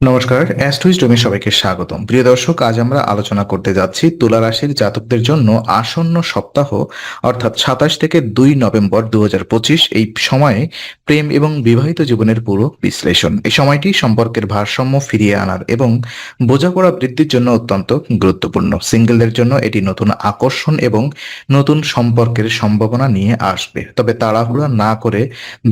নমস্কার অ্যাস্ট্রোইস্টমে সবাইকে স্বাগতম। প্রিয় দর্শক, আজ আমরা আলোচনা করতে যাচ্ছি তুলা রাশির জাতকদের জন্য আসন্ন সপ্তাহ, অর্থাৎ সাতাশ থেকে দুই নভেম্বর দু হাজার পঁচিশ, এই সময়ে প্রেম এবং বিবাহিত জীবনের পুরো বিশ্লেষণ। এই সময়টি সম্পর্কের ভারসাম্য ফিরিয়ে আনার এবং বোঝাপড়া বৃদ্ধির জন্য অত্যন্ত গুরুত্বপূর্ণ। সিঙ্গেলদের জন্য এটি নতুন আকর্ষণ এবং নতুন সম্পর্কের সম্ভাবনা নিয়ে আসবে। তবে তাড়াহুড়া না করে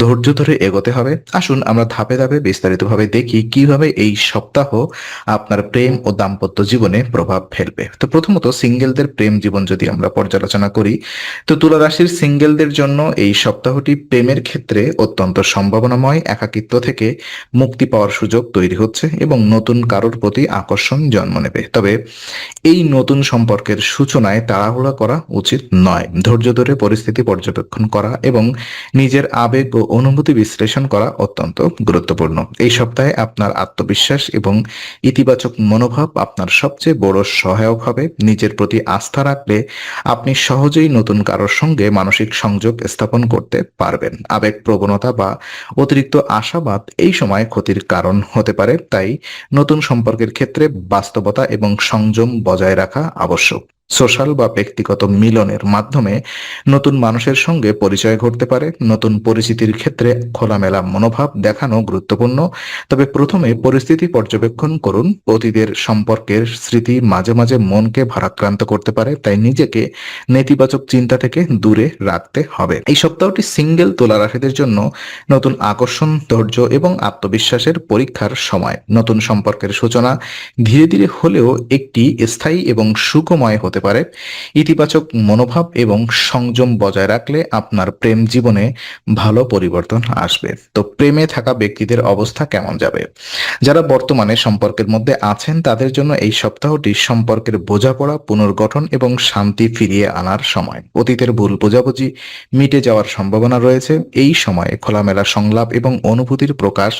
ধৈর্য ধরে এগোতে হবে। আসুন আমরা ধাপে ধাপে বিস্তারিতভাবে দেখি কীভাবে এই সপ্তাহ আপনার প্রেম ও দাম্পত্য জীবনে প্রভাব ফেলবে। তো প্রথমত সিঙ্গেলদের প্রেম জীবন যদি আমরা পর্যালোচনা করি, তো তুলা রাশির সিঙ্গেলদের জন্য এই সপ্তাহটি প্রেমের ক্ষেত্রে অত্যন্ত সম্ভাবনাময়, একাকিত্ব থেকে মুক্তি পাওয়ার সুযোগ তৈরি হচ্ছে এবং নতুন কারোর প্রতি আকর্ষণ জন্ম নেবে। তবে এই নতুন সম্পর্কের সূচনায় তাড়াহুড়া করা উচিত নয়। ধৈর্য ধরে পরিস্থিতি পর্যবেক্ষণ করা এবং নিজের আবেগ ও অনুভূতি বিশ্লেষণ করা অত্যন্ত গুরুত্বপূর্ণ। এই সপ্তাহে আপনার আত্মবিশ্বাস এবং ইতিবাচক মনোভাব আপনার সবচেয়ে বড় সহায়ক হবে। নিজের প্রতি আস্থা রাখলে আপনি সহজেই নতুন কারোর সঙ্গে মানসিক সংযোগ স্থাপন করতে পারবেন। আবেগ প্রবণতা বা অতিরিক্ত আশাবাদ এই সময় ক্ষতির কারণ হতে পারে। তাই নতুন সম্পর্কের ক্ষেত্রে বাস্তবতা এবং সংযম বজায় রাখা আবশ্যক। সোশ্যাল বা ব্যক্তিগত মিলনের মাধ্যমে নতুন মানুষের সঙ্গে পরিচয় ঘটতে পারে, নতুন পরিচিতির ক্ষেত্রে খোলামেলা মনোভাব দেখানো গুরুত্বপূর্ণ। তবে প্রথমে পরিস্থিতি পর্যবেক্ষণ করুন, অতীতের সম্পর্কের স্মৃতি মাঝে মাঝে মনকে ভারাক্রান্ত করতে পারে, তাই নিজেকে নেতিবাচক চিন্তা থেকে দূরে রাখতে হবে। এই সপ্তাহটি সিঙ্গেল তোলা রাশিদের জন্য নতুন আকর্ষণ, ধৈর্য এবং আত্মবিশ্বাসের পরীক্ষার সময়। নতুন সম্পর্কের সূচনা ধীরে ধীরে হলেও একটি স্থায়ী এবং সুখময় হতে পারে। ইতিবাচক মনোভাব এবং সংযম বজায় রাখলে আপনার প্রেম জীবনে ভালো পরিবর্তন আসবে। তো প্রেমে থাকা ব্যক্তিদের অবস্থা কেমন যাবে? যারা বর্তমানে সম্পর্কের মধ্যে আছেন, তাদের জন্য এই সপ্তাহটি সম্পর্কের বোঝাপড়া, পুনর্গঠন এবং শান্তি ফিরিয়ে আনার সময়। অতীতের ভুল বোঝাবুঝি মিটে যাওয়ার সম্ভাবনা রয়েছে। এই সময়ে খোলামেলা সংলাপ এবং অনুভূতির প্রকাশ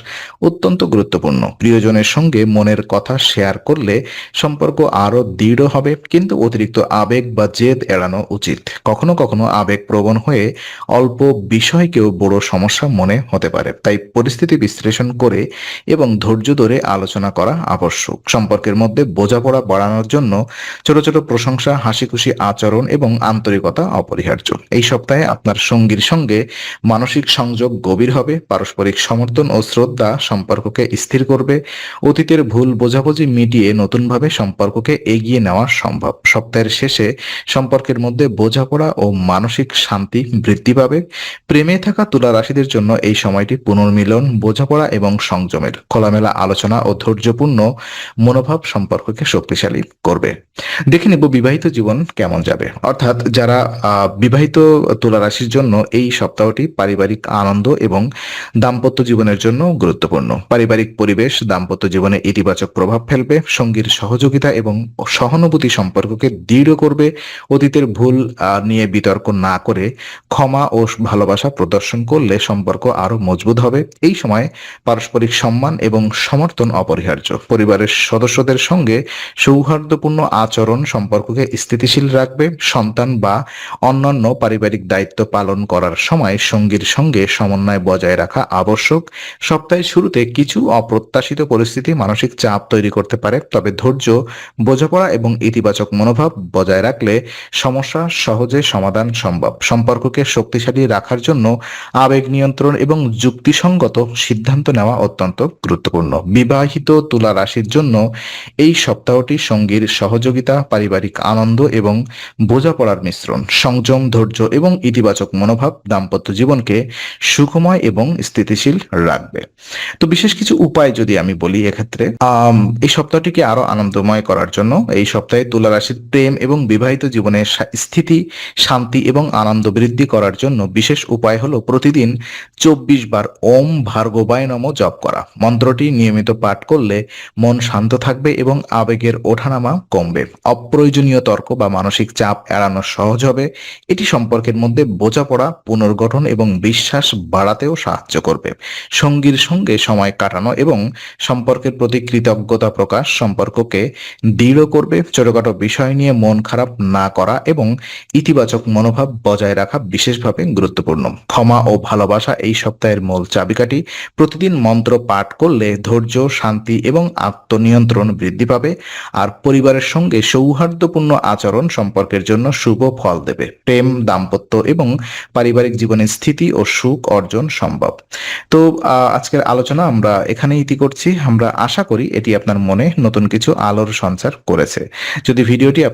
অত্যন্ত গুরুত্বপূর্ণ। প্রিয়জনের সঙ্গে মনের কথা শেয়ার করলে সম্পর্ক আরও দৃঢ় হবে, কিন্তু অতিরিক্ত আবেগ বা জেদ এড়ানো উচিত। কখনো কখনো আবেগ প্রবণ হয়ে অল্প বিষয়কেও বড় সমস্যা মনে হতে পারে। তাই পরিস্থিতি বিশ্লেষণ করে এবং ধৈর্য ধরে আলোচনা করা আবশ্যক। সম্পর্কের মধ্যে বোঝাপড়া বাড়ানোর জন্য ছোট ছোট প্রশংসা হাসি খুশি আচরণ এবং আন্তরিকতা অপরিহার্য। এই সপ্তাহে আপনার সঙ্গীর সঙ্গে মানসিক সংযোগ গভীর হবে, পারস্পরিক সমর্থন ও শ্রদ্ধা সম্পর্ককে স্থির করবে, অতীতের ভুল বোঝাবুঝি মিটিয়ে নতুনভাবে সম্পর্ককে এগিয়ে নেওয়া সম্ভব। সপ্তাহের শেষে সম্পর্কের মধ্যে বোঝাপড়া ও মানসিক শান্তি বৃদ্ধি পাবে। প্রেমে থাকা তুলা রাশিদের জন্য এই সময়টি পুনর্মিলন, বোঝাপড়া এবং সংযমের খোলামেলা আলোচনা ও ধৈর্যপূর্ণ মনোভাব সম্পর্ককে শক্তিশালী করবে। দেখে নেব বিবাহিত জীবন কেমন যাবে। অর্থাৎ যারা বিবাহিত তুলা রাশির জন্য এই সপ্তাহটি পারিবারিক আনন্দ এবং দাম্পত্য জীবনের জন্য গুরুত্বপূর্ণ। পারিবারিক পরিবেশ, দাম্পত্য জীবনে ইতিবাচক প্রভাব ফেলবে, সঙ্গীর সহযোগিতা এবং সহানুভূতি সম্পর্ককে দৃঢ় করবে, অতীতের ভুল নিয়ে বিতর্ক না করে ক্ষমা ও ভালোবাসা প্রদর্শন করলে সম্পর্ক আরও মজবুত হবে। এই সময় পারস্পরিক সম্মান এবং সমর্থন অপরিহার্য। পরিবারের সদস্যদের সঙ্গে সৌহার্দ্যপূর্ণ আচরণ সম্পর্ককে স্থিতিশীল রাখবে। সন্তান বা অন্যান্য পারিবারিক দায়িত্ব পালন করার সময় সঙ্গীর সঙ্গে সমন্বয় বজায় রাখা আবশ্যক। সপ্তাহের শুরুতে কিছু অপ্রত্যাশিত পরিস্থিতি মানসিক চাপ তৈরি করতে পারে, তবে ধৈর্য, বোঝাপড়া এবং ইতিবাচক মনোভাব বজায় রাখলে সমস্যা সহজে সমাধান সম্ভব। সম্পর্ককে শক্তিশালী রাখার জন্য আবেগ নিয়ন্ত্রণ এবং যুক্তিসঙ্গত সিদ্ধান্ত নেওয়া অত্যন্ত গুরুত্বপূর্ণ। বিবাহিত তুলা রাশির জন্য এই সপ্তাহটি সঙ্গীর সহযোগিতা, পারিবারিক আনন্দ এবং বোঝাপড়ার মিশ্রণ, সংযম, ধৈর্য এবং ইতিবাচক মনোভাব দাম্পত্য জীবনকে সুখময় এবং স্থিতিশীল রাখবে। তো বিশেষ কিছু উপায় যদি আমি বলি এক্ষেত্রে এই সপ্তাহটিকে আরও আনন্দময় করার জন্য এই সপ্তাহে তুলা রাশির প্রেম এবং বিবাহিত জীবনের স্থিতি, শান্তি এবং আনন্দ বৃদ্ধি করার জন্য বিশেষ উপায় হলো প্রতিদিন চব্বিশ বার ওম ভার্গবায় নম জপ করা। মন্ত্রটি নিয়মিত পাঠ করলে মন শান্ত থাকবে এবং আবেগের ওঠানামা কমবে। অপ্রয়োজনীয় তর্ক বা মানসিক চাপ এড়ানো সহজ হবে। এটি সম্পর্কের মধ্যে বোঝাপড়া, পুনর্গঠন এবং বিশ্বাস বাড়াতেও সাহায্য করবে। সঙ্গীর সঙ্গে সময় কাটানো এবং সম্পর্কের প্রতি কৃতজ্ঞতা প্রকাশ সম্পর্ককে দৃঢ় করবে। ছোটখাটো বিষয় নিয়ে নিয়ে মন খারাপ না করা এবং ইতিবাচক মনোভাব বজায় রাখা বিশেষভাবে গুরুত্বপূর্ণ। ক্ষমা ও ভালোবাসা এই সপ্তাহের মূল চাবিকাঠি। প্রতিদিন মন্ত্র পাঠ করলে ধৈর্য, শান্তি এবং আত্মনিয়ন্ত্রণ বৃদ্ধি পাবে আর পরিবারের সঙ্গে সৌহার্দ্যপূর্ণ আচরণ সম্পর্কের জন্য শুভ ফল দেবে। প্রেম, দাম্পত্য এবং পারিবারিক জীবনের স্থিতি ও সুখ অর্জন সম্ভব। তো আজকের আলোচনা আমরা এখানে ইতি করছি। আমরা আশা করি এটি আপনার মনে নতুন কিছু আলোর সঞ্চার করেছে। যদি ভিডিওটি